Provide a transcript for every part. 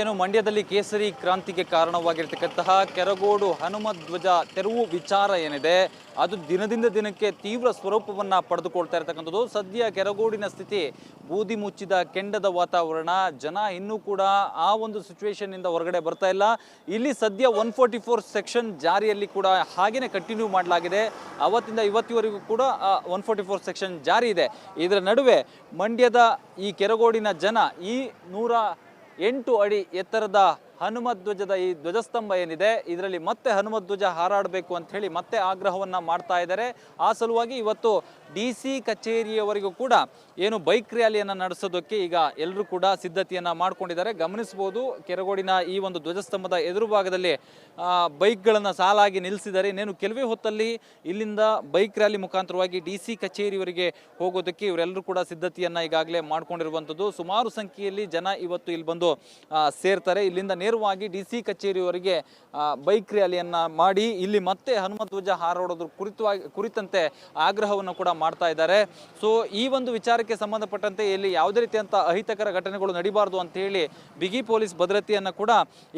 ಏನು ಮಂಡ್ಯದಲ್ಲಿ ಕೇಸರಿ ಕ್ರಾಂತಿಗೆ ಕಾರಣವಾಗಿರ್ತಕ್ಕಂತಹ ಕೆರಗೋಡು ಹನುಮಧ್ವಜ ತೆರವು ವಿಚಾರ ಏನಿದೆ? ಅದು ದಿನದಿಂದ ದಿನಕ್ಕೆ ತೀವ್ರ ಸ್ವರೂಪವನ್ನ ಪಡೆದುಕೊಳ್ತಾ ಇರತಕ್ಕಂಥದ್ದು. ಸದ್ಯ ಕೆರಗೋಡಿನ ಸ್ಥಿತಿ ಬೂದಿ ಮುಚ್ಚಿದ ಕೆಂಡದ ವಾತಾವರಣ, ಜನ ಇನ್ನೂ ಕೂಡ ಆ ಒಂದು ಸಿಚುವೇಶನ್ ಇಂದ ಹೊರಗಡೆ ಬರ್ತಾ ಇಲ್ಲ. ಇಲ್ಲಿ ಸದ್ಯ ಒನ್ ಫೋರ್ಟಿ ಫೋರ್ ಸೆಕ್ಷನ್ ಜಾರಿಯಲ್ಲಿ ಕೂಡ ಹಾಗೇನೆ ಕಂಟಿನ್ಯೂ ಮಾಡಲಾಗಿದೆ. ಅವತ್ತಿಂದ ಇವತ್ತಿವರೆಗೂ ಕೂಡ ಒನ್ ಫೋರ್ಟಿ ಫೋರ್ ಸೆಕ್ಷನ್ ಜಾರಿ ಇದೆ. ಇದರ ನಡುವೆ ಮಂಡ್ಯದ ಈ ಕೆರಗೋಡಿನ ಜನ ಈ ನೂರ ಎಂಟು ಅಡಿ ಎತ್ತರದ ಹನುಮಧ್ವಜದ ಈ ಧ್ವಜಸ್ತಂಭ ಏನಿದೆ, ಇದರಲ್ಲಿ ಮತ್ತೆ ಹನುಮಧ್ವಜ ಹಾರಾಡಬೇಕು ಅಂತ ಹೇಳಿ ಮತ್ತೆ ಆಗ್ರಹವನ್ನ ಮಾಡ್ತಾ ಇದ್ದಾರೆ. ಆ ಸಲುವಾಗಿ ಇವತ್ತು ಡಿ ಸಿ ಕಚೇರಿಯವರೆಗೂ ಕೂಡ ಏನು ಬೈಕ್ ರ್ಯಾಲಿಯನ್ನು ನಡೆಸೋದಕ್ಕೆ ಈಗ ಎಲ್ಲರೂ ಕೂಡ ಸಿದ್ಧತೆಯನ್ನು ಮಾಡ್ಕೊಂಡಿದ್ದಾರೆ. ಗಮನಿಸಬಹುದು, ಕೆರಗೋಡಿನ ಈ ಒಂದು ಧ್ವಜಸ್ತಂಭದ ಎದುರು ಭಾಗದಲ್ಲಿ ಬೈಕ್ಗಳನ್ನು ಸಾಲಾಗಿ ನಿಲ್ಲಿಸಿದ್ದಾರೆ. ಇನ್ನೇನು ಕೆಲವೇ ಹೊತ್ತಲ್ಲಿ ಇಲ್ಲಿಂದ ಬೈಕ್ ರ್ಯಾಲಿ ಮುಖಾಂತರವಾಗಿ ಡಿ ಸಿ ಕಚೇರಿವರೆಗೆ ಹೋಗೋದಕ್ಕೆ ಇವರೆಲ್ಲರೂ ಕೂಡ ಸಿದ್ಧತೆಯನ್ನು ಈಗಾಗಲೇ ಮಾಡಿಕೊಂಡಿರುವಂಥದ್ದು. ಸುಮಾರು ಸಂಖ್ಯೆಯಲ್ಲಿ ಜನ ಇವತ್ತು ಇಲ್ಲಿ ಬಂದು ಸೇರ್ತಾರೆ. ಇಲ್ಲಿಂದ ನೇರವಾಗಿ ಡಿ ಸಿ ಕಚೇರಿಯವರಿಗೆ ಬೈಕ್ ರ್ಯಾಲಿಯನ್ನು ಮಾಡಿ ಇಲ್ಲಿ ಮತ್ತೆ ಹನುಮ ಧ್ವಜ ಹಾರಾಡೋದ್ರ ಕುರಿತವಾಗಿ ಕುರಿತಂತೆ ಆಗ್ರಹವನ್ನು ಕೂಡ ಮಾಡ್ತಾ ಇದ್ದಾರೆ. ಸೊ ಈ ಒಂದು ವಿಚಾರಕ್ಕೆ ಸಂಬಂಧಪಟ್ಟಂತೆ ಇಲ್ಲಿ ಯಾವುದೇ ರೀತಿಯಂತ ಅಹಿತಕರ ಘಟನೆಗಳು ನಡಿಬಾರ್ದು ಅಂತ ಹೇಳಿ ಬಿಗಿ ಪೊಲೀಸ್ ಭದ್ರತೆಯನ್ನು ಕೂಡ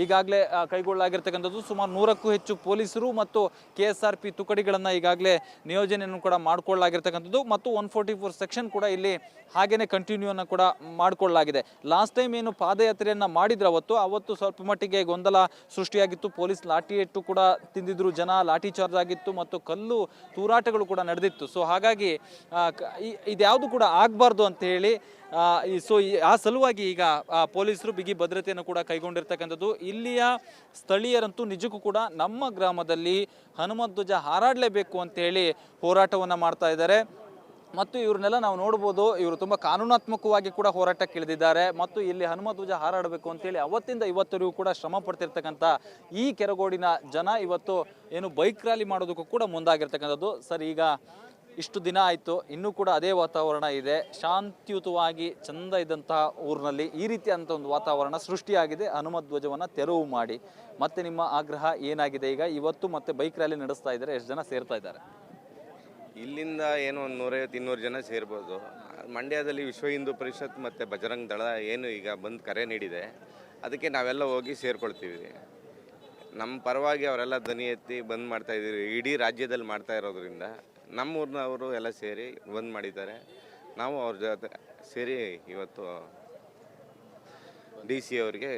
ಈಗಾಗಲೇ ಕೈಗೊಳ್ಳಲಾಗಿರ್ತಕ್ಕಂಥದ್ದು. ಸುಮಾರು ನೂರಕ್ಕೂ ಹೆಚ್ಚು ಪೊಲೀಸರು ಮತ್ತು ಕೆ ಎಸ್ ಆರ್ ಪಿ ತುಕಡಿಗಳನ್ನು ಈಗಾಗಲೇ ನಿಯೋಜನೆಯನ್ನು ಕೂಡ ಮಾಡಿಕೊಳ್ಳಲಾಗಿರ್ತಕ್ಕಂಥದ್ದು ಮತ್ತು ಒನ್ ಫೋರ್ಟಿ ಫೋರ್ ಸೆಕ್ಷನ್ ಕೂಡ ಇಲ್ಲಿ ಹಾಗೇನೆ ಕಂಟಿನ್ಯೂ ಅನ್ನು ಕೂಡ ಮಾಡಿಕೊಳ್ಳಲಾಗಿದೆ. ಲಾಸ್ಟ್ ಟೈಮ್ ಏನು ಪಾದಯಾತ್ರೆಯನ್ನು ಮಾಡಿದ್ರು ಅವತ್ತು ಅವತ್ತು ಸ್ವಲ್ಪ ಮಟ್ಟಿಗೆ ಗೊಂದಲ ಸೃಷ್ಟಿಯಾಗಿತ್ತು. ಪೊಲೀಸ್ ಲಾಠಿ ಇಟ್ಟು ಕೂಡ ತಿಂದಿದ್ರು, ಜನ ಲಾಠಿ ಚಾರ್ಜ್ ಆಗಿತ್ತು ಮತ್ತು ಕಲ್ಲು ತೂರಾಟಗಳು ಕೂಡ ನಡೆದಿತ್ತು. ಸೊ ಹಾಗಾಗಿ ಕ- ಇದ್ಯಾವುದು ಕೂಡ ಆಗಬಾರ್ದು ಅಂತ ಹೇಳಿ ಸೊ ಆ ಸಲುವಾಗಿ ಈಗ ಪೊಲೀಸರು ಬಿಗಿ ಭದ್ರತೆಯನ್ನು ಕೂಡ ಕೈಗೊಂಡಿರ್ತಕ್ಕಂಥದ್ದು. ಇಲ್ಲಿಯ ಸ್ಥಳೀಯರಂತೂ ನಿಜಕ್ಕೂ ಕೂಡ ನಮ್ಮ ಗ್ರಾಮದಲ್ಲಿ ಹನುಮಧ್ವಜ ಹಾರಾಡಲೇಬೇಕು ಅಂತ ಹೇಳಿ ಹೋರಾಟವನ್ನು ಮಾಡ್ತಾ ಇದ್ದಾರೆ. ಮತ್ತು ಇವ್ರನ್ನೆಲ್ಲ ನಾವು ನೋಡ್ಬೋದು, ಇವರು ತುಂಬ ಕಾನೂನಾತ್ಮಕವಾಗಿ ಕೂಡ ಹೋರಾಟಕ್ಕೆ ಇಳಿದಿದ್ದಾರೆ. ಮತ್ತು ಇಲ್ಲಿ ಹನುಮ ಧ್ವಜ ಹಾರಾಡಬೇಕು ಅಂತೇಳಿ ಅವತ್ತಿಂದ ಇವತ್ತರಿಗೂ ಕೂಡ ಶ್ರಮ ಪಡ್ತಿರ್ತಕ್ಕಂಥ ಈ ಕೆರಗೋಡಿನ ಜನ ಇವತ್ತು ಏನು ಬೈಕ್ ರ್ಯಾಲಿ ಮಾಡೋದಕ್ಕೂ ಕೂಡ ಮುಂದಾಗಿರ್ತಕ್ಕಂಥದ್ದು. ಸರ್, ಈಗ ಇಷ್ಟು ದಿನ ಆಯಿತು, ಇನ್ನೂ ಕೂಡ ಅದೇ ವಾತಾವರಣ ಇದೆ. ಶಾಂತಿಯುತವಾಗಿ ಚಂದ ಇದ್ದಂತಹ ಊರಿನಲ್ಲಿ ಈ ರೀತಿಯಾದಂಥ ಒಂದು ವಾತಾವರಣ ಸೃಷ್ಟಿಯಾಗಿದೆ. ಹನುಮಧ್ವಜವನ್ನು ತೆರವು ಮಾಡಿ. ಮತ್ತೆ ನಿಮ್ಮ ಆಗ್ರಹ ಏನಾಗಿದೆ? ಈಗ ಇವತ್ತು ಮತ್ತೆ ಬೈಕ್ ರ್ಯಾಲಿ ನಡೆಸ್ತಾ ಇದ್ದಾರೆ. ಎಷ್ಟು ಜನ ಸೇರ್ತಾ ಇದ್ದಾರೆ? ಇಲ್ಲಿಂದ ಏನು ಒಂದು ನೂರೈವತ್ತು, ಇನ್ನೂರು ಜನ ಸೇರ್ಬೋದು. ಮಂಡ್ಯದಲ್ಲಿ ವಿಶ್ವ ಹಿಂದೂ ಪರಿಷತ್ ಮತ್ತು ಬಜರಂಗ್ ದಳ ಏನು ಈಗ ಬಂದು ಕರೆ ನೀಡಿದೆ. ಅದಕ್ಕೆ ನಾವೆಲ್ಲ ಹೋಗಿ ಸೇರ್ಕೊಳ್ತೀವಿ. ನಮ್ಮ ಪರವಾಗಿ ಅವರೆಲ್ಲ ಧ್ವನಿ ಎತ್ತಿ ಬಂದ್ ಮಾಡ್ತಾ ಇದ್ದೀವಿ ಇಡೀ ರಾಜ್ಯದಲ್ಲಿ ಮಾಡ್ತಾ ಇರೋದ್ರಿಂದ ನಮ್ಮೂರಿನವರು ಎಲ್ಲ ಸೇರಿ ಬಂದ್ ಮಾಡಿದ್ದಾರೆ. ನಾವು ಅವ್ರ ಜೊತೆ ಸೇರಿ ಇವತ್ತು ಡಿ ಸಿ ಅವರಿಗೆ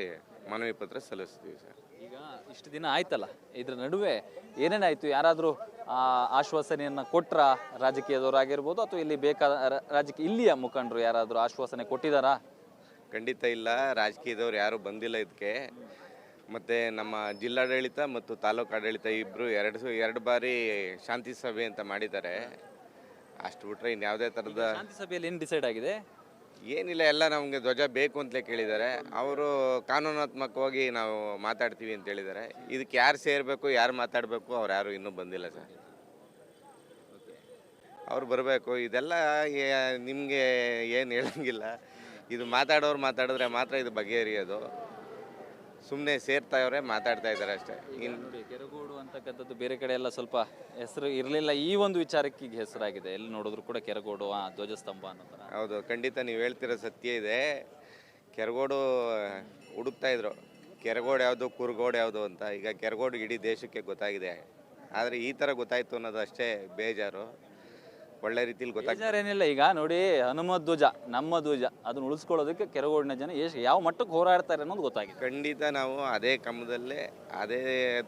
ಮನವಿ ಪತ್ರ ಸಲ್ಲಿಸ್ತೀವಿ ಸರ್. ಈಗ ಇಷ್ಟು ದಿನ ಆಯ್ತಲ್ಲ ಇದ್ರ ನಡುವೆ ಏನೇನಾಯ್ತು ಯಾರಾದರೂ ಆಶ್ವಾಸನೆಯನ್ನ ಕೊಟ್ರ ರಾಜಕೀಯದವರಾಗಿರ್ಬೋದು ಅಥವಾ ಇಲ್ಲಿ ಬೇಕಾದ ರಾಜಕೀಯ ಇಲ್ಲಿಯ ಮುಖಂಡರು ಯಾರಾದರೂ ಆಶ್ವಾಸನೆ ಕೊಟ್ಟಿದ್ದಾರಾ? ಖಂಡಿತ ಇಲ್ಲ. ರಾಜಕೀಯದವ್ರು ಯಾರು ಬಂದಿಲ್ಲ ಇದಕ್ಕೆ. ಮತ್ತು ನಮ್ಮ ಜಿಲ್ಲಾಡಳಿತ ಮತ್ತು ತಾಲೂಕು ಆಡಳಿತ ಇಬ್ಬರು ಎರಡು ಎರಡು ಬಾರಿ ಶಾಂತಿ ಸಭೆ ಅಂತ ಮಾಡಿದ್ದಾರೆ. ಅಷ್ಟು ಬಿಟ್ರೆ ಇನ್ಯಾವುದೇ ಥರದ ಶಾಂತಿ ಸಭೆಯಲ್ಲಿ ಏನು ಡಿಸೈಡ್ ಆಗಿದೆ? ಏನಿಲ್ಲ ಎಲ್ಲ ನಮಗೆ ಧ್ವಜ ಬೇಕು ಅಂತಲೇ ಕೇಳಿದ್ದಾರೆ. ಅವರು ಕಾನೂನಾತ್ಮಕವಾಗಿ ನಾವು ಮಾತಾಡ್ತೀವಿ ಅಂತ ಹೇಳಿದ್ದಾರೆ. ಇದಕ್ಕೆ ಯಾರು ಸೇರಬೇಕು ಯಾರು ಮಾತಾಡಬೇಕು ಅವ್ರು ಯಾರು ಇನ್ನೂ ಬಂದಿಲ್ಲ ಸರ್. ಅವ್ರು ಬರಬೇಕು. ಇದೆಲ್ಲ ನಿಮಗೆ ಏನು ಹೇಳಂಗಿಲ್ಲ. ಇದು ಮಾತಾಡೋರು ಮಾತಾಡಿದ್ರೆ ಮಾತ್ರ ಇದು ಬಗೆಹರಿಯೋದು. ಸುಮ್ಮನೆ ಸೇರ್ತಾ ಇವ್ರೆ ಮಾತಾಡ್ತಾ ಇದ್ದಾರೆ ಅಷ್ಟೇ. ಇನ್ನು ನೋಡಿ ಕೆರಗೋಡು ಅಂತಕ್ಕಂಥದ್ದು ಬೇರೆ ಕಡೆ ಎಲ್ಲ ಸ್ವಲ್ಪ ಹೆಸರು ಇರಲಿಲ್ಲ. ಈ ಒಂದು ವಿಚಾರಕ್ಕೆ ಈಗ ಹೆಸರಾಗಿದೆ. ಎಲ್ಲಿ ನೋಡಿದ್ರು ಕೂಡ ಕೆರಗೋಡು ಆ ಧ್ವಜಸ್ತಂಭ ಅನ್ನೋ ಥರ. ಹೌದು ಖಂಡಿತ ನೀವು ಹೇಳ್ತಿರೋ ಸತ್ಯ ಇದೆ. ಕೆರಗೋಡು ಹುಡುಕ್ತಾ ಇದ್ರು. ಕೆರಗೋಡು ಯಾವುದು ಕುರುಗೋಡು ಯಾವುದು ಅಂತ. ಈಗ ಕೆರಗೋಡು ಇಡೀ ದೇಶಕ್ಕೆ ಗೊತ್ತಾಗಿದೆ. ಆದರೆ ಈ ಥರ ಗೊತ್ತಾಯಿತು ಅನ್ನೋದು ಅಷ್ಟೇ ಬೇಜಾರು. ಒಳ್ಳೆ ರೀತಿಲಿ ಗೊತ್ತಾಗ್ತದೆ. ಬೇಜಾರೇನಿಲ್ಲ ಈಗ ನೋಡಿ ಹನುಮ ಧ್ವಜ ನಮ್ಮ ಧ್ವಜ ಅದನ್ನ ಉಳಿಸ್ಕೊಳ್ಳೋದಕ್ಕೆ ಕೆರಗೋಡಿನ ಜನ ಎಷ್ಟು ಯಾವ ಮಟ್ಟಕ್ಕೆ ಹೋರಾಡ್ತಾರೆ ಅನ್ನೋದು ಗೊತ್ತಾಗಿದೆ. ಖಂಡಿತ ನಾವು ಅದೇ ಕಂಬದಲ್ಲೇ ಅದೇ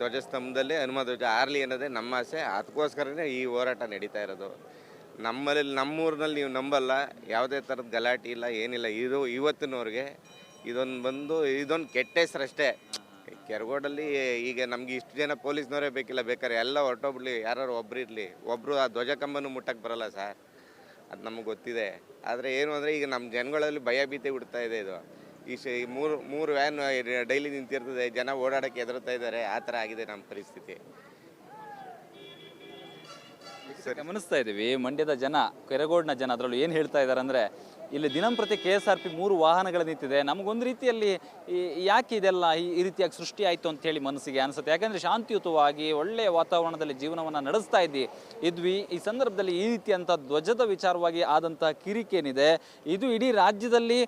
ಧ್ವಜಸ್ತಂಭದಲ್ಲೇ ಹನುಮ ಧ್ವಜ ಆರ್ಲಿ ಅನ್ನೋದೇ ನಮ್ಮ ಆಸೆ. ಅದಕ್ಕೋಸ್ಕರನೇ ಈ ಹೋರಾಟ ನಡೀತಾ ಇರೋದು. ನಮ್ಮಲ್ಲಿ ನಮ್ಮೂರಿನಲ್ಲಿ ನೀವು ನಂಬಲ್ಲ ಯಾವುದೇ ಥರದ ಗಲಾಟೆ ಇಲ್ಲ ಏನಿಲ್ಲ. ಇದು ಇವತ್ತಿನವ್ರಿಗೆ ಇದೊಂದು ಬಂದು ಇದೊಂದು ಕೆಟ್ಟ ಹೆಸರಷ್ಟೇ ಕೆರಗೋಡಲ್ಲಿ ಈಗ ನಮ್ಗೆ ಇಷ್ಟು ಜನ ಪೊಲೀಸ್ನವರೇ ಬೇಕಿಲ್ಲ, ಬೇಕಾದ್ರೆ ಎಲ್ಲ ಹೊರಟೋಗ್ಬಿಡ್ಲಿ ಯಾರು ಒಬ್ರು ಇರಲಿ. ಒಬ್ಬರು ಆ ಧ್ವಜ ಕಂಬನೂ ಮುಟ್ಟಕ್ಕೆ ಬರಲ್ಲ ಸರ್. ಅದು ನಮಗೆ ಗೊತ್ತಿದೆ. ಆದರೆ ಏನು ಅಂದರೆ ಈಗ ನಮ್ಮ ಜನಗಳಲ್ಲಿ ಭಯ ಭೀತಿ ಬಿಡ್ತಾ ಇದೆ ಇದು. ಈ ಮೂರು ಮೂರು ವ್ಯಾನ್ ಡೈಲಿ ನಿಂತಿರ್ತದೆ, ಜನ ಓಡಾಡಕ್ಕೆ ಹೆದರ್ತಾ ಇದ್ದಾರೆ, ಆ ಥರ ಆಗಿದೆ ನಮ್ಮ ಪರಿಸ್ಥಿತಿ. ಗಮನಿಸ್ತಾ ಇದ್ದೀವಿ, ಮಂಡ್ಯದ ಜನ, ಕೆರಗೋಡ್ನ ಜನ ಅದರಲ್ಲೂ ಏನು ಹೇಳ್ತಾ ಇದ್ದಾರೆ ಅಂದರೆ ಇಲ್ಲಿ ದಿನಂಪ್ರತಿ ಕೆ ಎಸ್ ಆರ್ ಪಿ ಮೂರು ವಾಹನಗಳು ನಿಂತಿದೆ. ನಮಗೊಂದು ರೀತಿಯಲ್ಲಿ ಯಾಕೆ ಇದೆಲ್ಲ ಈ ರೀತಿಯಾಗಿ ಸೃಷ್ಟಿ ಆಯಿತು ಅಂತ ಹೇಳಿ ಮನಸ್ಸಿಗೆ ಅನಿಸುತ್ತೆ. ಯಾಕಂದರೆ ಶಾಂತಿಯುತವಾಗಿ ಒಳ್ಳೆಯ ವಾತಾವರಣದಲ್ಲಿ ಜೀವನವನ್ನು ನಡೆಸ್ತಾ ಇದ್ವಿ ಇದ್ವಿ. ಈ ಸಂದರ್ಭದಲ್ಲಿ ಈ ರೀತಿಯಂಥ ಧ್ವಜದ ವಿಚಾರವಾಗಿ ಆದಂತಹ ಕಿರಿಕೇನಿದೆ ಇದು ಇಡೀ ರಾಜ್ಯದಲ್ಲಿ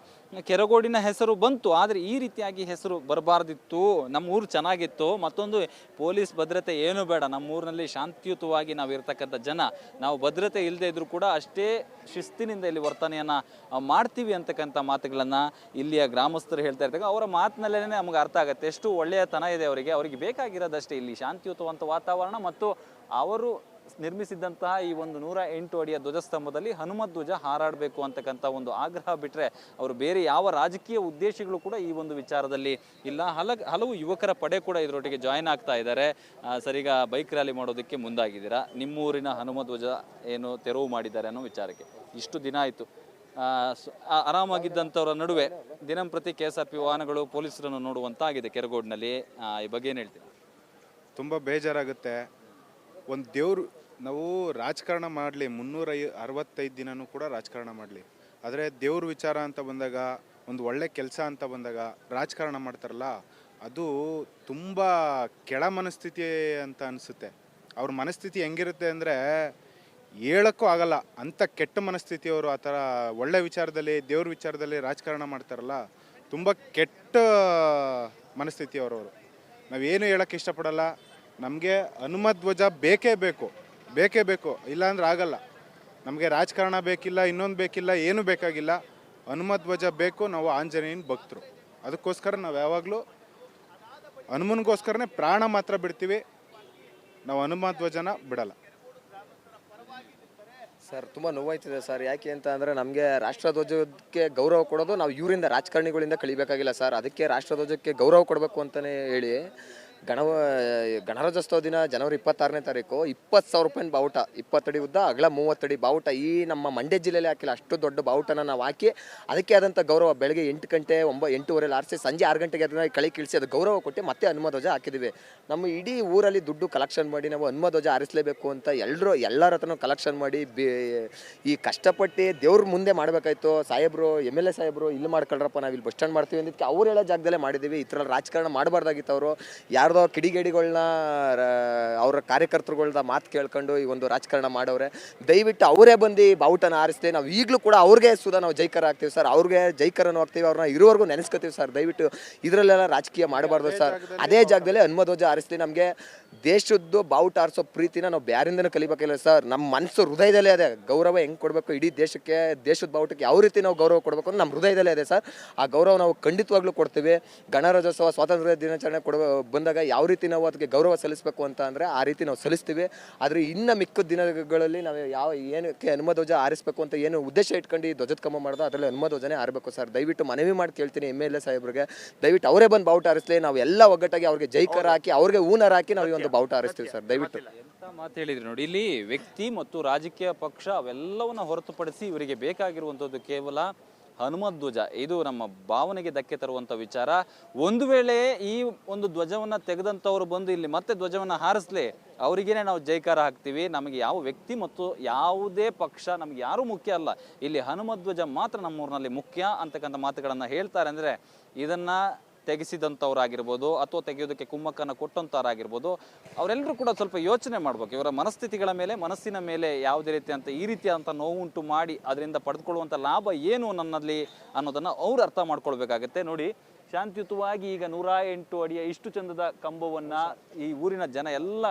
ಕೆರಗೋಡಿನ ಹೆಸರು ಬಂತು. ಆದರೆ ಈ ರೀತಿಯಾಗಿ ಹೆಸರು ಬರಬಾರ್ದಿತ್ತು. ನಮ್ಮ ಊರು ಚೆನ್ನಾಗಿತ್ತು. ಮತ್ತೊಂದು ಪೊಲೀಸ್ ಭದ್ರತೆ ಏನು ಬೇಡ. ನಮ್ಮ ಊರಿನಲ್ಲಿ ಶಾಂತಿಯುತವಾಗಿ ನಾವು ಇರ್ತಕ್ಕಂಥ ಜನ. ನಾವು ಭದ್ರತೆ ಇಲ್ಲದೆ ಇದ್ರೂ ಕೂಡ ಅಷ್ಟೇ ಶಿಸ್ತಿನಿಂದ ಇಲ್ಲಿ ವರ್ತನೆಯನ್ನು ಮಾಡ್ತೀವಿ ಅಂತಕ್ಕಂಥ ಮಾತುಗಳನ್ನು ಇಲ್ಲಿಯ ಗ್ರಾಮಸ್ಥರು ಹೇಳ್ತಾ ಇರ್ತಾರೆ ಅವರ ಮಾತಿನಲ್ಲೇ ನಮಗೆ ಅರ್ಥ ಆಗುತ್ತೆ. ಎಷ್ಟು ಒಳ್ಳೆಯತನ ಇದೆ ಅವರಿಗೆ. ಅವರಿಗೆ ಬೇಕಾಗಿರೋದಷ್ಟೇ ಇಲ್ಲಿ ಶಾಂತಿಯುತವಂಥ ವಾತಾವರಣ ಮತ್ತು ಅವರು ನಿರ್ಮಿಸಿದಂತಹ ಈ ಒಂದು ನೂರ ಎಂಟು ಅಡಿಯ ಧ್ವಜಸ್ತಂಭದಲ್ಲಿ ಹನುಮತ್ ಧ್ವಜ ಹಾರಾಡಬೇಕು ಅಂತಕ್ಕಂಥ ಒಂದು ಆಗ್ರಹ ಬಿಟ್ಟರೆ ಅವರು ಬೇರೆ ಯಾವ ರಾಜಕೀಯ ಉದ್ದೇಶಗಳು ಕೂಡ ಈ ಒಂದು ವಿಚಾರದಲ್ಲಿ ಇಲ್ಲ. ಹಲ ಹಲವು ಯುವಕರ ಪಡೆ ಕೂಡ ಇದರೊಟ್ಟಿಗೆ ಜಾಯ್ನ್ ಆಗ್ತಾ ಇದ್ದಾರೆ. ಸರಿಗ ಬೈಕ್ ರ್ಯಾಲಿ ಮಾಡೋದಕ್ಕೆ ಮುಂದಾಗಿದ್ದೀರಾ? ನಿಮ್ಮೂರಿನ ಹನುಮ ಧ್ವಜ ಏನು ತೆರವು ಮಾಡಿದ್ದಾರೆ ಅನ್ನೋ ವಿಚಾರಕ್ಕೆ. ಇಷ್ಟು ದಿನ ಆಯಿತು. ಆರಾಮಾಗಿದ್ದಂಥವರ ನಡುವೆ ದಿನಂಪ್ರತಿ ಕೆ ಎಸ್ ಆರ್ ಪಿ ವಾಹನಗಳು ಪೊಲೀಸರನ್ನು ನೋಡುವಂತಾಗಿದೆ ಕೆರಗೋಡ್ನಲ್ಲಿ. ಈ ಬಗ್ಗೆ ಏನು ಹೇಳ್ತೀವಿ ತುಂಬ ಬೇಜಾರಾಗುತ್ತೆ. ಒಂದು ದೇವ್ರು, ನಾವು ರಾಜಕಾರಣ ಮಾಡಲಿ, ಮುನ್ನೂರ ಅರವತ್ತೈದು ದಿನನೂ ಕೂಡ ರಾಜಕಾರಣ ಮಾಡಲಿ. ಆದರೆ ದೇವ್ರ ವಿಚಾರ ಅಂತ ಬಂದಾಗ, ಒಂದು ಒಳ್ಳೆ ಕೆಲಸ ಅಂತ ಬಂದಾಗ ರಾಜಕಾರಣ ಮಾಡ್ತಾರಲ್ಲ, ಅದು ತುಂಬ ಕೆಳ ಮನಸ್ಥಿತಿ ಅಂತ ಅನಿಸುತ್ತೆ. ಅವ್ರ ಮನಸ್ಥಿತಿ ಹೆಂಗಿರುತ್ತೆ ಅಂದರೆ ಹೇಳೋಕ್ಕೂ ಆಗಲ್ಲ. ಅಂಥ ಕೆಟ್ಟ ಮನಸ್ಥಿತಿಯವರು ಆ ಥರ ಒಳ್ಳೆ ವಿಚಾರದಲ್ಲಿ, ದೇವ್ರ ವಿಚಾರದಲ್ಲಿ ರಾಜಕಾರಣ ಮಾಡ್ತಾರಲ್ಲ, ತುಂಬ ಕೆಟ್ಟ ಮನಸ್ಥಿತಿಯವರು ಅವರು. ನಾವೇನು ಹೇಳಕ್ಕೆ ಇಷ್ಟಪಡಲ್ಲ. ನಮಗೆ ಹನುಮ ಧ್ವಜ ಬೇಕೇ ಬೇಕು. ಬೇಕೇ ಬೇಕು. ಇಲ್ಲಾಂದ್ರೆ ಆಗಲ್ಲ. ನಮಗೆ ರಾಜಕಾರಣ ಬೇಕಿಲ್ಲ, ಇನ್ನೊಂದು ಬೇಕಿಲ್ಲ, ಏನು ಬೇಕಾಗಿಲ್ಲ. ಹನುಮ ಧ್ವಜ ಬೇಕು, ನಾವು ಆಂಜನೇಯನ ಭಕ್ತರು. ಅದಕ್ಕೋಸ್ಕರ ನಾವು ಯಾವಾಗಲೂ ಹನುಮನಿಗೋಸ್ಕರನೇ ಪ್ರಾಣ ಮಾತ್ರ ಬಿಡ್ತೀವಿ. ನಾವು ಹನುಮ ಧ್ವಜನ ಬಿಡಲ್ಲ. ಸರ್, ತುಂಬ ನೋವಾಯ್ತಿದೆ ಸರ್. ಯಾಕೆ ಅಂತ ಅಂದರೆ ನಮಗೆ ರಾಷ್ಟ್ರಧ್ವಜಕ್ಕೆ ಗೌರವ ಕೊಡೋದು ನಾವು ಇವರಿಂದ ರಾಜಕಾರಣಿಗಳಿಂದ ಕಳಿಬೇಕಾಗಿಲ್ಲ ಸರ್. ಅದಕ್ಕೆ ರಾಷ್ಟ್ರಧ್ವಜಕ್ಕೆ ಗೌರವ ಕೊಡಬೇಕು ಅಂತಲೇ ಹೇಳಿ. ಗಣವ, ಗಣರಾಜ್ಯೋತ್ಸವ ದಿನ ಜನವರಿ ಇಪ್ಪತ್ತಾರನೇ ತಾರೀಕು, ಇಪ್ಪತ್ತು ಸಾವಿರ ರೂಪಾಯಿನ ಬಾವುಟ ಇಪ್ಪತ್ತಡಿ ಉದ್ದ, ಅಗಲ ಮೂವತ್ತಡಿ ಬಾವುಟ ಈ ನಮ್ಮ ಮಂಡ್ಯ ಜಿಲ್ಲೆಯಲ್ಲಿ ಹಾಕಿಲ್ಲ. ಅಷ್ಟು ದೊಡ್ಡ ಬಾವುಟನ ನಾವು ಹಾಕಿ ಅದಕ್ಕೆ ಆದಂಥ ಗೌರವ ಬೆಳಗ್ಗೆ ಎಂಟು ಗಂಟೆ ಒಂಬ ಎಂಟೂವರೆಲಿ ಆರಿಸಿ ಸಂಜೆ ಆರು ಗಂಟೆಗೆ ಅದನ್ನು ಕಳಿ ಕಳಿಸಿ ಅದು ಗೌರವ ಕೊಟ್ಟು ಮತ್ತೆ ಹನುಮ ಧ್ವಜ ಹಾಕಿದ್ದೀವಿ ನಮ್ಮ ಇಡೀ ಊರಲ್ಲಿ ದುಡ್ಡು ಕಲೆಕ್ಷನ್ ಮಾಡಿ ನಾವು ಹನುಮ ಧ್ವಜ ಆರಿಸಲೇಬೇಕು ಅಂತ ಎಲ್ಲರೂ ಎಲ್ಲರ ಹತ್ರನೂ ಕಲೆಕ್ಷನ್ ಮಾಡಿ ಬೇ, ಈ ಕಷ್ಟಪಟ್ಟು ದೇವ್ರ ಮುಂದೆ ಮಾಡಬೇಕಾಯ್ತು. ಸಾಹೇಬರು, ಎಂ ಎಲ್ ಎ ಸಾಹೇಬರು, ಇಲ್ಲಿ ಮಾಡ್ಕೊಳ್ರಪ್ಪ, ನಾವು ಇಲ್ಲಿ ಬಸ್ ಸ್ಟ್ಯಾಂಡ್ ಮಾಡ್ತೀವಿ ಅಂದಿದ್ದಕ್ಕೆ ಅವರೆಲ್ಲ ಜಾಗದಲ್ಲೇ ಮಾಡಿದ್ದೀವಿ ಈ ಥರ ರಾಜಕಾರಣ ಮಾಡಬಾರ್ದಾಗಿತ್ತು ಅವರು. ಯಾರ್ದೋ ಕಿಡಿಗೇಡಿಗಳನ್ನ ಅವರ ಕಾರ್ಯಕರ್ತರುಗಳ್ದ ಮಾತು ಕೇಳ್ಕೊಂಡು ಈ ಒಂದು ರಾಜಕಾರಣ ಮಾಡೋರೆ ದಯವಿಟ್ಟು ಅವರೇ ಬಂದು ಬಾವುಟನ ಆರಿಸ್ತೇವೆ ನಾವು ಈಗಲೂ ಕೂಡ ಅವ್ರಿಗೆ ಸುಧಾ ನಾವು ಜೈಕರ ಆಗ್ತೀವಿ ಸರ್ ಅವ್ರಿಗೆ ಜೈಕರನ್ನು ಹಾಕ್ತೀವಿ ಅವ್ರನ್ನ ಇರೋವರೆಗೂ ನೆನೆಸ್ಕೋತೀವಿ ಸರ್ ದಯವಿಟ್ಟು ಇದರಲ್ಲೆಲ್ಲ ರಾಜಕೀಯ ಮಾಡಬಾರ್ದು ಸರ್. ಅದೇ ಜಾಗದಲ್ಲಿ ಹನುಮಧ್ವಜ ಆರಿಸ್ತೀವಿ ನಮಗೆ ದೇಶದ್ದು ಬಾವುಟ ಆರಿಸೋ ಪ್ರೀತಿನ ನಾವು ಬ್ಯಾರಿಂದನೂ ಕಲಿಬೇಕಿಲ್ಲ ಸರ್. ನಮ್ಮ ಮನಸ್ಸು ಹೃದಯದಲ್ಲೇ ಅದೇ ಗೌರವ ಹೆಂಗೆ ಕೊಡಬೇಕು? ಇಡೀ ದೇಶಕ್ಕೆ ದೇಶದ ಬಾವುಟಕ್ಕೆ ಯಾವ ರೀತಿ ನಾವು ಗೌರವ ಕೊಡಬೇಕು ಅಂತ ನಮ್ಮ ಹೃದಯದಲ್ಲೇ ಇದೆ ಸರ್. ಆ ಗೌರವ ನಾವು ಖಂಡಿತವಾಗ್ಲೂ ಕೊಡ್ತೀವಿ. ಗಣರಾಜ್ಯೋತ್ಸವ ಸ್ವಾತಂತ್ರ್ಯ ದಿನಾಚರಣೆ ಕೊಡ ಬಂದಾಗ ಯಾವ ರೀತಿ ನಾವು ಅದಕ್ಕೆ ಗೌರವ ಸಲ್ಲಿಸಬೇಕು ಅಂತ ಅಂದರೆ ಆ ರೀತಿ ನಾವು ಸಲ್ಲಿಸ್ತೀವಿ. ಆದರೆ ಇನ್ನು ಮಿಕ್ಕ ದಿನಗಳಲ್ಲಿ ನಾವು ಯಾವ ಏನಕ್ಕೆ ಹನುಮಧ್ವಜ ಆರಿಸಬೇಕು ಅಂತ ಏನು ಉದ್ದೇಶ ಇಟ್ಕೊಂಡು ಈ ಧ್ವಜದ ಕಂಬ ಮಾಡೋದು ಅದರಲ್ಲಿ ಹನುಮಧ್ವಜನೇ ಆರಬೇಕು ಸರ್. ದಯವಿಟ್ಟು ಮನವಿ ಮಾಡಿ ಕೇಳ್ತೀನಿ ಎಂ ಎಲ್ ಎ ಸಾಹೇಬ್ರಿಗೆ. ದಯವಿಟ್ಟು ಅವರೇ ಬಂದು ಬಾವುಟ ಆರಿಸಲಿ ನಾವು ಎಲ್ಲ ಒಗ್ಗಟ್ಟಾಗಿ ಅವ್ರಿಗೆ ಜೈಕರ ಹಾಕಿ, ಅವ್ರಿಗೆ ಊನರ್ ಹಾಕಿ ನಾವು ಈ ಒಂದು ಬಾವುಟ ಆರಿಸ್ತೀವಿ ಸರ್. ದಯವಿಟ್ಟು. ಮಾತು ಹೇಳಿದ್ರಿ ನೋಡಿ, ಇಲ್ಲಿ ವ್ಯಕ್ತಿ ಮತ್ತು ರಾಜಕೀಯ ಪಕ್ಷ ಅವೆಲ್ಲವನ್ನ ಹೊರತುಪಡಿಸಿ ಇವರಿಗೆ ಬೇಕಾಗಿರುವಂಥದ್ದು ಕೇವಲ ಹನುಮತ್ ಧ್ವಜ. ಇದು ನಮ್ಮ ಭಾವನೆಗೆ ಧಕ್ಕೆ ತರುವಂಥ ವಿಚಾರ. ಒಂದು ವೇಳೆ ಈ ಒಂದು ಧ್ವಜವನ್ನ ತೆಗೆದಂಥವ್ರು ಬಂದು ಇಲ್ಲಿ ಮತ್ತೆ ಧ್ವಜವನ್ನ ಹಾರಿಸ್ಲಿ, ಅವರಿಗೇನೆ ನಾವು ಜೈಕಾರ ಹಾಕ್ತೀವಿ. ನಮಗೆ ಯಾವ ವ್ಯಕ್ತಿ ಮತ್ತು ಯಾವುದೇ ಪಕ್ಷ ನಮ್ಗೆ ಯಾರೂ ಮುಖ್ಯ ಅಲ್ಲ. ಇಲ್ಲಿ ಹನುಮಧ್ವಜ ಮಾತ್ರ ನಮ್ಮೂರಿನಲ್ಲಿ ಮುಖ್ಯ ಅಂತಕ್ಕಂಥ ಮಾತುಗಳನ್ನು ಹೇಳ್ತಾರೆ ಅಂದರೆ ಇದನ್ನ ತೆಗೆಸಿದಂಥವ್ರಾಗಿರ್ಬೋದು ಅಥವಾ ತೆಗೆಯೋದಕ್ಕೆ ಕುಮ್ಮಕ್ಕನ್ನು ಕೊಟ್ಟಂಥವರಾಗಿರ್ಬೋದು, ಅವರೆಲ್ಲರೂ ಕೂಡ ಸ್ವಲ್ಪ ಯೋಚನೆ ಮಾಡ್ಬೇಕು. ಇವರ ಮನಸ್ಥಿತಿಗಳ ಮೇಲೆ, ಮನಸ್ಸಿನ ಮೇಲೆ ಯಾವುದೇ ರೀತಿಯಂತ ಈ ರೀತಿಯಾದಂಥ ನೋವುಂಟು ಮಾಡಿ ಅದರಿಂದ ಪಡೆದುಕೊಳ್ಳುವಂಥ ಲಾಭ ಏನು ನನ್ನಲ್ಲಿ ಅನ್ನೋದನ್ನು ಅವರು ಅರ್ಥ ಮಾಡ್ಕೊಳ್ಬೇಕಾಗತ್ತೆ. ನೋಡಿ, ಶಾಂತಿಯುತವಾಗಿ ಈಗ ನೂರ ಎಂಟು ಅಡಿಯ ಇಷ್ಟು ಚಂದದ ಕಂಬವನ್ನು ಈ ಊರಿನ ಜನ ಎಲ್ಲ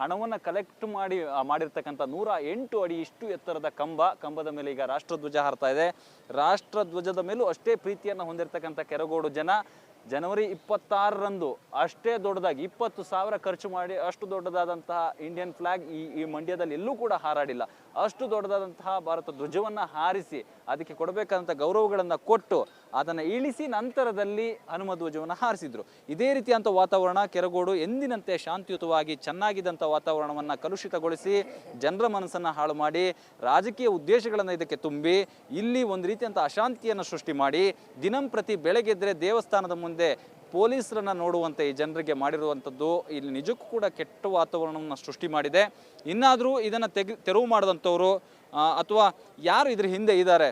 ಹಣವನ್ನು ಕಲೆಕ್ಟ್ ಮಾಡಿ ಮಾಡಿರ್ತಕ್ಕಂಥ ನೂರ ಎಂಟು ಅಡಿ ಇಷ್ಟು ಎತ್ತರದ ಕಂಬ, ಕಂಬದ ಮೇಲೆ ಈಗ ರಾಷ್ಟ್ರಧ್ವಜ ಹಾರ್ತಾ ಇದೆ. ರಾಷ್ಟ್ರಧ್ವಜದ ಮೇಲೂ ಅಷ್ಟೇ ಪ್ರೀತಿಯನ್ನು ಹೊಂದಿರತಕ್ಕಂಥ ಕೆರಗೋಡು ಜನ ಜನವರಿ ಇಪ್ಪತ್ತಾರರಂದು ಅಷ್ಟೇ ದೊಡ್ಡದಾಗಿ ಇಪ್ಪತ್ತು ಸಾವಿರ ಖರ್ಚು ಮಾಡಿ ಅಷ್ಟು ದೊಡ್ಡದಾದಂತಹ ಇಂಡಿಯನ್ ಫ್ಲಾಗ್ ಈ ಈ ಮಂಡ್ಯದಲ್ಲಿ ಎಲ್ಲೂ ಕೂಡ ಹಾರಾಡಿಲ್ಲ. ಅಷ್ಟು ದೊಡ್ಡದಾದಂತಹ ಭಾರತ ಧ್ವಜವನ್ನು ಹಾರಿಸಿ ಅದಕ್ಕೆ ಕೊಡಬೇಕಾದಂಥ ಗೌರವಗಳನ್ನು ಕೊಟ್ಟು ಅದನ್ನು ಇಳಿಸಿ ನಂತರದಲ್ಲಿ ಹನುಮ ಧ್ವಜವನ್ನು ಹಾರಿಸಿದ್ರು. ಇದೇ ರೀತಿಯಂಥ ವಾತಾವರಣ ಕೆರಗೋಡು ಎಂದಿನಂತೆ ಶಾಂತಿಯುತವಾಗಿ ಚೆನ್ನಾಗಿದ್ದಂಥ ವಾತಾವರಣವನ್ನು ಕಲುಷಿತಗೊಳಿಸಿ ಜನರ ಮನಸ್ಸನ್ನು ಹಾಳು ಮಾಡಿ ರಾಜಕೀಯ ಉದ್ದೇಶಗಳನ್ನು ಇದಕ್ಕೆ ತುಂಬಿ ಇಲ್ಲಿ ಒಂದು ರೀತಿಯಂಥ ಅಶಾಂತಿಯನ್ನು ಸೃಷ್ಟಿ ಮಾಡಿ ದಿನಂಪ್ರತಿ ಬೆಳಗ್ಗೆದ್ರೆ ದೇವಸ್ಥಾನದ ಮುಂದೆ ಪೊಲೀಸರನ್ನ ನೋಡುವಂತೆ ಈ ಜನರಿಗೆ ಮಾಡಿರುವಂಥದ್ದು ಇಲ್ಲಿ ನಿಜಕ್ಕೂ ಕೂಡ ಕೆಟ್ಟ ವಾತಾವರಣವನ್ನು ಸೃಷ್ಟಿ ಮಾಡಿದೆ. ಇನ್ನಾದರೂ ಇದನ್ನು ತೆಗೆ, ತೆರವು ಮಾಡಿದಂಥವ್ರು ಅಥವಾ ಯಾರು ಇದ್ರ ಹಿಂದೆ ಇದ್ದಾರೆ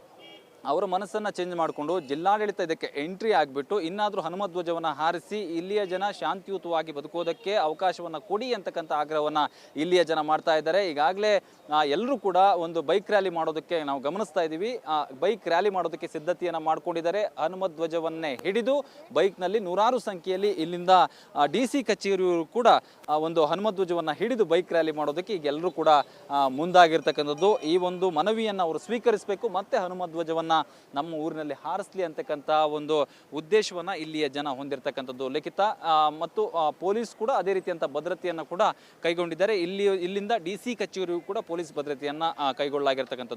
ಅವರ ಮನಸ್ಸನ್ನು ಚೇಂಜ್ ಮಾಡಿಕೊಂಡು ಜಿಲ್ಲಾಡಳಿತ ಇದಕ್ಕೆ ಎಂಟ್ರಿ ಆಗಿಬಿಟ್ಟು ಇನ್ನಾದರೂ ಹನುಮ ಧ್ವಜವನ್ನು ಹಾರಿಸಿ ಇಲ್ಲಿಯ ಜನ ಶಾಂತಿಯುತವಾಗಿ ಬದುಕೋದಕ್ಕೆ ಅವಕಾಶವನ್ನು ಕೊಡಿ ಅಂತಕ್ಕಂಥ ಆಗ್ರಹವನ್ನು ಇಲ್ಲಿಯ ಜನ ಮಾಡ್ತಾ ಇದ್ದಾರೆ. ಈಗಾಗಲೇ ಎಲ್ಲರೂ ಕೂಡ ಒಂದು ಬೈಕ್ ರ್ಯಾಲಿ ಮಾಡೋದಕ್ಕೆ ನಾವು ಗಮನಿಸ್ತಾ ಇದ್ದೀವಿ ಬೈಕ್ ರ್ಯಾಲಿ ಮಾಡೋದಕ್ಕೆ ಸಿದ್ಧತೆಯನ್ನು ಮಾಡ್ಕೊಂಡಿದ್ದಾರೆ. ಹನುಮ ಧ್ವಜವನ್ನೇ ಹಿಡಿದು ಬೈಕ್ನಲ್ಲಿ ನೂರಾರು ಸಂಖ್ಯೆಯಲ್ಲಿ ಇಲ್ಲಿಂದ ಡಿ ಸಿ ಕಚೇರಿಯವರು ಕೂಡ ಒಂದು ಹನುಮ ಧ್ವಜವನ್ನು ಹಿಡಿದು ಬೈಕ್ ರ್ಯಾಲಿ ಮಾಡೋದಕ್ಕೆ ಈಗ ಎಲ್ಲರೂ ಕೂಡ ಮುಂದಾಗಿರ್ತಕ್ಕಂಥದ್ದು. ಈ ಒಂದು ಮನವಿಯನ್ನು ಅವರು ಸ್ವೀಕರಿಸಬೇಕು. ಮತ್ತೆ ಹನುಮ ಧ್ವಜವನ್ನು ನಮ್ಮ ಊರಿನಲ್ಲಿ ಹಾರಿಸ್ಲಿ ಅಂತಕ್ಕಂಥ ಒಂದು ಉದ್ದೇಶವನ್ನು ಇಲ್ಲಿಯ ಜನ ಹೊಂದಿರತಕ್ಕಂಥದ್ದು. ಲಿಖಿತ ಮತ್ತು ಪೊಲೀಸ್ ಕೂಡ ಅದೇ ರೀತಿಯಂಥ ಭದ್ರತೆಯನ್ನು ಕೂಡ ಕೈಗೊಂಡಿದ್ದಾರೆ. ಇಲ್ಲಿ, ಇಲ್ಲಿಂದ ಡಿ ಸಿ ಕೂಡ ಪೊಲೀಸ್ ಭದ್ರತೆಯನ್ನು ಕೈಗೊಳ್ಳಲಾಗಿರ್ತಕ್ಕಂಥದ್ದು.